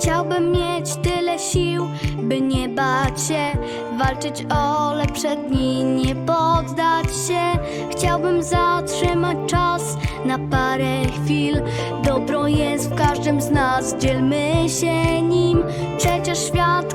Chciałbym mieć tyle sił, by nie bać się, walczyć o lepsze dni, nie poddać się. Chciałbym zatrzymać czas na parę chwil. Dobro jest w każdym z nas, dzielmy się nim. Przecież świat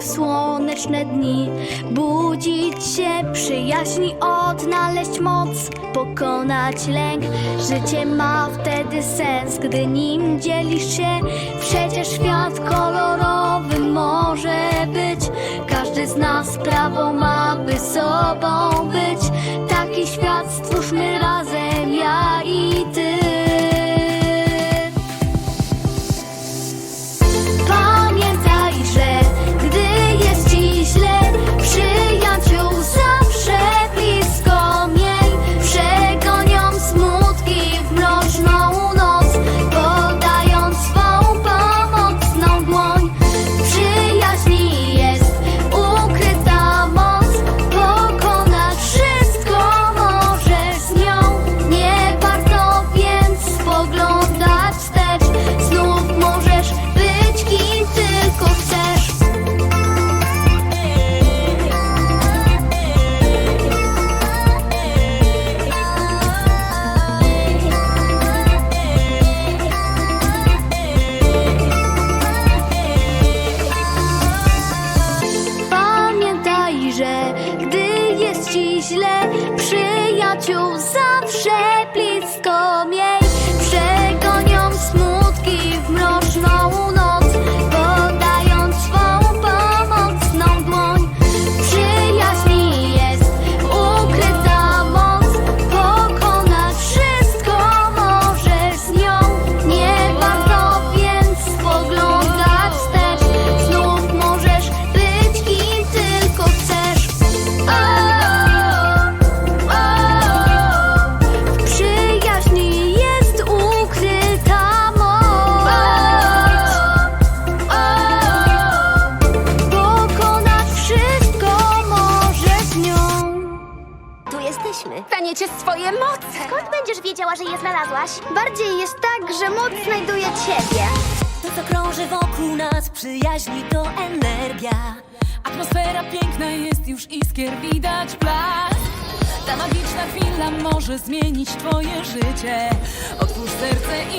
w słoneczne dni budzić się, przyjaźni odnaleźć moc, pokonać lęk. Życie ma wtedy sens, gdy nim dzielisz się. Przecież świat kolorowy może być. Każdy z nas prawo ma, by sobą być. Taki świat stwórzmy razem, ja i ty. Źle, przyjaciół zawsze Jesteśmy. Staniecie swoje moce. Skąd będziesz wiedziała, że je znalazłaś? Bardziej jest tak, że moc znajduje ciebie. To, co krąży wokół nas, przyjaźni to energia. Atmosfera piękna jest, już iskier widać blask Ta magiczna chwila może zmienić twoje życie Otwórz serce i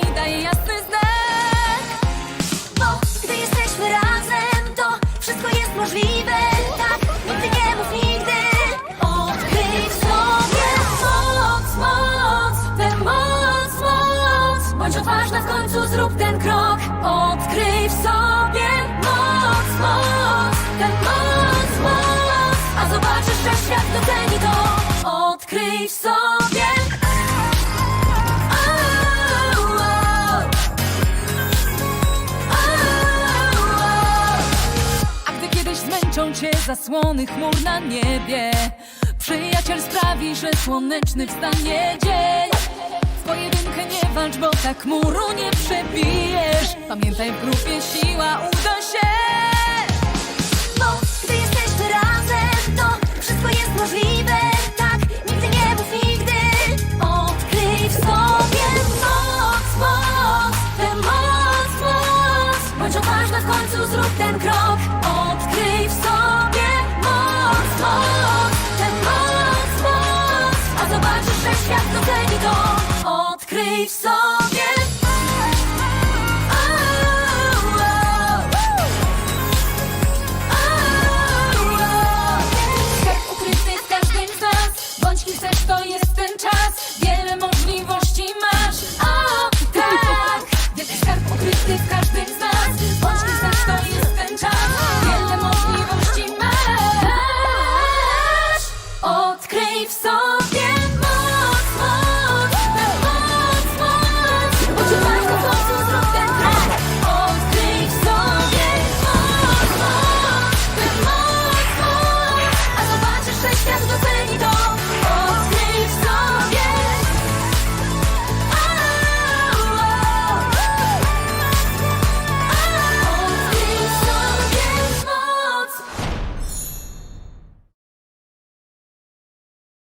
Odważna w końcu, zrób ten krok. Odkryj w sobie moc, moc, tę moc, moc. A zobaczysz, że świat doceni to. Odkryj w sobie. A gdy kiedyś zmęczą cię zasłony chmur na niebie Przyjaciel sprawi, że słoneczny wstanie dzień walcz, bo tak muru nie przebijesz Pamiętaj, w grupie siła uda się Bo gdy jesteśmy razem, to wszystko jest możliwe. Tak, nigdy nie mów nigdy. Odkryj w sobie moc, moc, tę moc, moc. Bądź odważna w końcu, zrób ten krok. Odkryj w sobie moc, moc, tę moc, moc. A zobaczysz, że świat doceni to. brave song.